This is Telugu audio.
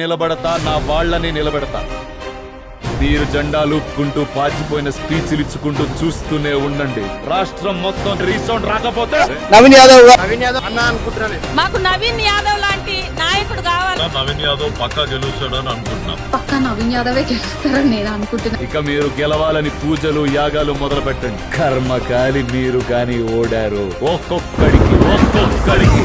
నిలబడతా నా వాళ్ళని నిలబెడతా. మీరు జెండాలు ఊపుకుంటూ పాచిపోయిన స్పీచ్లు ఇచ్చుకుంటూ చూస్తూనే ఉండండి. రాష్ట్రం మొత్తం రీసౌండ్ రాకపోతే నవీన్ యాదవ్ నవీన్ యాదవ్ అన్న అనుకుంటున్నాను. మాకు నవీన్ యాదవ్ లాంటి నాయకుడు కావాలి. నవీన్ యాదవ్ పక్కా అని అనుకుంటున్నాం. పక్కా నవీన్ యాదవే గెలుస్తారని నేను అనుకుంటున్నా. ఇక మీరు గెలవాలని పూజలు యాగాలు మొదలు పెట్టండి కర్మకాలి మీరు గాని ఓడారు. ఒక్కొక్కడికి ఒక్కొక్కడికి.